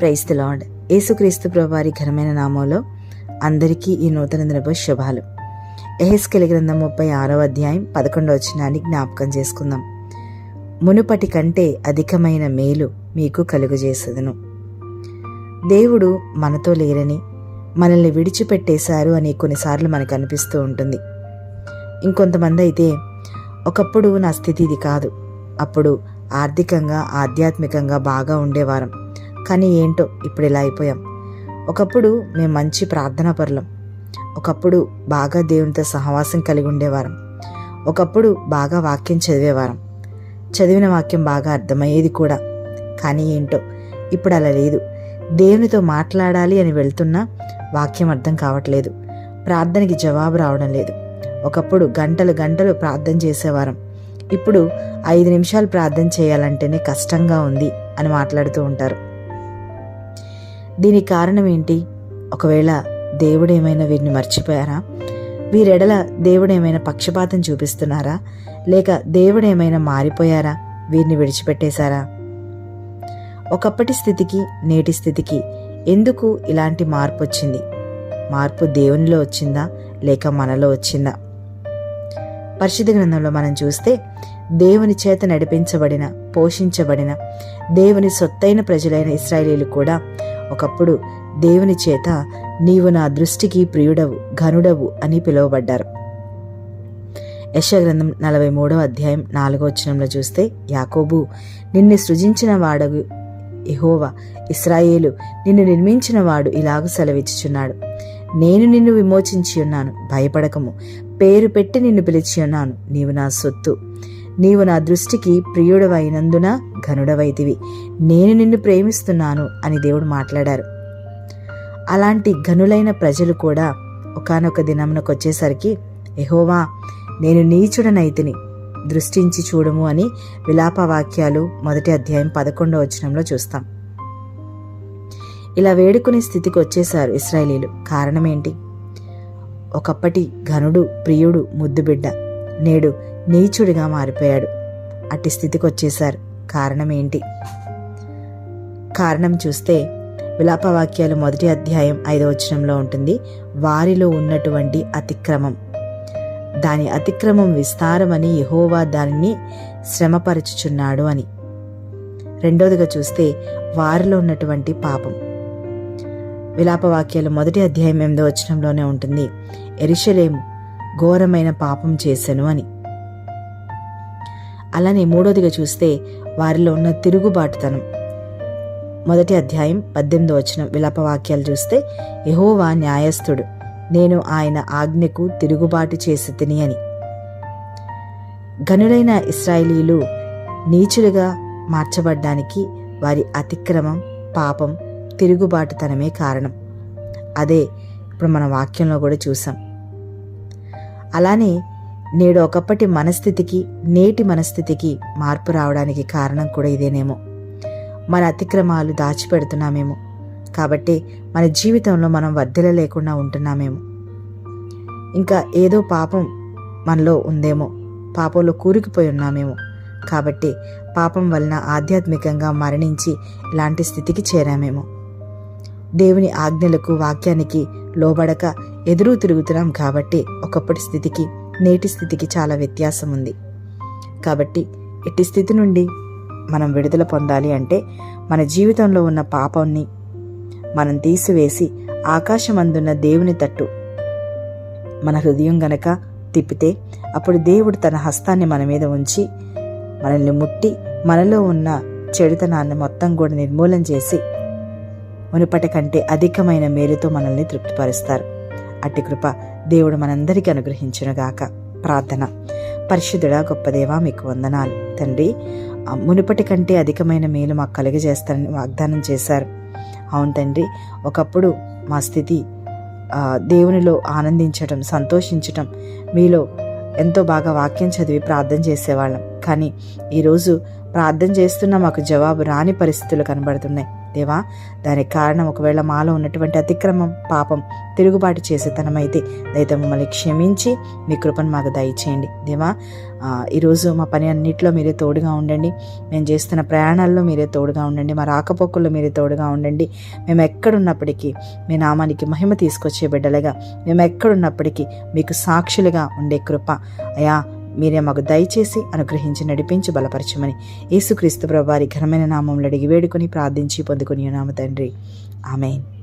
Price the lord యేసుక్రీస్తు ప్రభువారి ఘనమైన నామంలో అందరికీ ఈ నూతన దినపు శుభాలు. ఎహెస్కెలి గ్రంథం ముప్పై ఆరో అధ్యాయం పదకొండో వచనాన్ని జ్ఞాపకం చేసుకుందాం. మునుపటి కంటే అధికమైన మేలు మీకు కలుగజేసదును. దేవుడు మనతో లేరని మనల్ని విడిచిపెట్టేశారు అని కొన్నిసార్లు మనకు అనిపిస్తూ ఉంటుంది. ఇంకొంతమంది అయితే ఒకప్పుడు నా స్థితి ఇది కాదు. అప్పుడు ఆర్థికంగా ఆధ్యాత్మికంగా బాగా ఉండేవారం. కానీ ఏంటో ఇప్పుడు ఇలా అయిపోయాం. ఒకప్పుడు మేము మంచి ప్రార్థనా పరులం. ఒకప్పుడు బాగా దేవునితో సహవాసం కలిగి ఉండేవారం. ఒకప్పుడు బాగా వాక్యం చదివేవారం. చదివిన వాక్యం బాగా అర్థమయ్యేది కూడా. కానీ ఏంటో ఇప్పుడు అలా లేదు. దేవునితో మాట్లాడాలి అని వెళ్తున్నా వాక్యం అర్థం కావట్లేదు. ప్రార్థనకి జవాబు రావడం లేదు. ఒకప్పుడు గంటలు గంటలు ప్రార్థన చేసేవారం. ఇప్పుడు ఐదు నిమిషాలు ప్రార్థన చేయాలంటేనే కష్టంగా ఉంది అని మాట్లాడుతూ ఉంటారు. దీనికి కారణం ఏంటి? ఒకవేళ దేవుడు ఏమైనా వీరిని మర్చిపోయారా? వీరెడల దేవుడు ఏమైనా పక్షపాతం చూపిస్తున్నారా? లేక దేవుడు ఏమైనా మారిపోయారా? వీరిని విడిచిపెట్టేశారా? ఒకప్పటి స్థితికి నేటి స్థితికి ఎందుకు ఇలాంటి మార్పు వచ్చింది? మార్పు దేవునిలో వచ్చిందా? లేక మనలో వచ్చిందా? పరిశుద్ధ గ్రంథంలో మనం చూస్తే దేవుని చేత నడిపించబడిన పోషించబడిన దేవుని సొత్తైన ప్రజలైన ఇస్రాయేలీలు కూడా ఒకప్పుడు దేవుని చేత నీవు నా దృష్టికి ప్రియుడవు ఘనుడవు అని పిలువబడ్డారు. యశగ్రంథం నలభై మూడవ అధ్యాయం నాలుగో వచనంలో చూస్తే యాకోబు నిన్ను సృజించిన వాడగు ఎహోవా ఇస్రాయేలు నిన్ను నిర్మించిన వాడు ఇలాగ సెలవిచ్చుచున్నాడు. నేను నిన్ను విమోచించి ఉన్నాను భయపడకము. పేరు పెట్టి నిన్ను పిలిచి ఉన్నాను నీవు నా సొత్తు. నీవు నా దృష్టికి ప్రియుడవైనందున ఘనుడవైతివి. నేను నిన్ను ప్రేమిస్తున్నాను అని దేవుడు మాట్లాడారు. అలాంటి ఘనులైన ప్రజలు కూడా ఒకనొక దినమునకు వచ్చేసరికి ఎహోవా నేను నీచుడనైతిని. దృష్టించి చూడము అని విలాప వాక్యాలు మొదటి అధ్యాయం పదకొండవ వచనంలో చూస్తాం. ఇలా వేడుకునే స్థితికి వచ్చేశారు ఇస్రాయేలీలు. కారణం ఏంటి ఒకప్పటి ఘనుడు ప్రియుడు ముద్దుబిడ్డ. నేడు నీచుడిగా మారిపోయాడు. అట్టి స్థితికి వచ్చేశారు కారణం ఏంటి కారణం చూస్తే విలాపవాక్యాలు మొదటి అధ్యాయం ఐదవ వచనంలో ఉంటుంది. వారిలో ఉన్నటువంటి అతిక్రమం. దాని అతిక్రమం విస్తారమని యహోవా దానిని శ్రమపరచుచున్నాడు అని. రెండోదిగా చూస్తే వారిలో ఉన్నటువంటి పాపం. విలాపవాక్యాలు మొదటి అధ్యాయం ఎనిమిదో వచనంలోనే ఉంటుంది. ఎరిషలేము ఘోరమైన పాపం చేశాను అని. అలానే మూడోదిగా చూస్తే వారిలో ఉన్న తిరుగుబాటుతనం. మొదటి అధ్యాయం పద్దెనిమిదో వచ్చిన విలాపవాక్యాలు చూస్తే యహోవా న్యాయస్థుడు నేను ఆయన ఆజ్ఞకు తిరుగుబాటు చేసి తిని అని. గనులైన ఇస్రాయేలీలు నీచులుగా మార్చబడ్డానికి వారి అతిక్రమం పాపం తిరుగుబాటుతనమే కారణం. అదే ఇప్పుడు మన వాక్యంలో కూడా చూసాం. అలానే నేడు ఒకప్పటి మనస్థితికి నేటి మనస్థితికి మార్పు రావడానికి కారణం కూడా ఇదేనేమో. మన అతిక్రమాలు దాచిపెడుతున్నామేమో. కాబట్టి మన జీవితంలో మనం వర్ధల లేకుండా ఉంటున్నామేమో. ఇంకా ఏదో పాపం మనలో ఉందేమో. పాపంలో కూరుకుపోయి ఉన్నామేమో. కాబట్టి పాపం వలన ఆధ్యాత్మికంగా మరణించి ఇలాంటి స్థితికి చేరామేమో. దేవుని ఆజ్ఞలకు వాక్యానికి లోబడక ఎదురు తిరుగుతున్నాం కాబట్టి ఒకప్పటి స్థితికి నేటి స్థితికి చాలా వ్యత్యాసం ఉంది కాబట్టి ఎట్టి స్థితి నుండి మనం విడుదల పొందాలి అంటే మన జీవితంలో ఉన్న పాపాన్ని మనం తీసివేసి ఆకాశమందున్న దేవుని తట్టు మన హృదయం గనక తిప్పితే అప్పుడు దేవుడు తన హస్తాన్ని మన మీద ఉంచి మనల్ని ముట్టి మనలో ఉన్న చెడుతనాన్ని మొత్తం కూడా నిర్మూలన చేసి మునుపటి కంటే అధికమైన మేలుతో మనల్ని తృప్తిపరుస్తారు. అట్టి కృప దేవుడు మనందరికీ అనుగ్రహించునుగాక. ప్రార్థన. పరిశుద్ధుడా గొప్ప దేవా మీకు వందనాలు. తండ్రి మునుపటి కంటే అధికమైన మేలు మాకు కలిగజేస్తారని వాగ్దానం చేశారు. అవును తండ్రి ఒకప్పుడు మా స్థితి దేవునిలో ఆనందించటం సంతోషించటం మీలో ఎంతో బాగా వాక్యం చదివి ప్రార్థన చేసేవాళ్ళం. కానీ ఈరోజు ప్రార్థన చేస్తున్న మాకు జవాబు రాని పరిస్థితులు కనబడుతున్నాయి. దేవా దానికి కారణం ఒకవేళ మాలో ఉన్నటువంటి అతిక్రమం పాపం తిరుగుబాటు చేసేతనమైతే దయతో మమ్మల్ని క్షమించి మీ కృపను మాకు దయచేయండి. దేవా ఈరోజు మా పని అన్నిట్లో మీరే తోడుగా ఉండండి. మేము చేస్తున్న ప్రయాణాల్లో మీరే తోడుగా ఉండండి. మా రాకపోకల్లో మీరే తోడుగా ఉండండి. మేము ఎక్కడున్నప్పటికీ మీ నామానికి మహిమ తీసుకొచ్చే బిడ్డలుగా మేము ఎక్కడున్నప్పటికీ మీకు సాక్షులుగా ఉండే కృప. అయా మీరే మాకు దయచేసి అనుగ్రహించి నడిపించి బలపరచమని యేసుక్రీస్తు ప్రభు వారి ఘనమైన నామంలో అడిగి వేడుకొని ప్రార్థించి పొందుకుని నామ తండ్రి. ఆమెన్.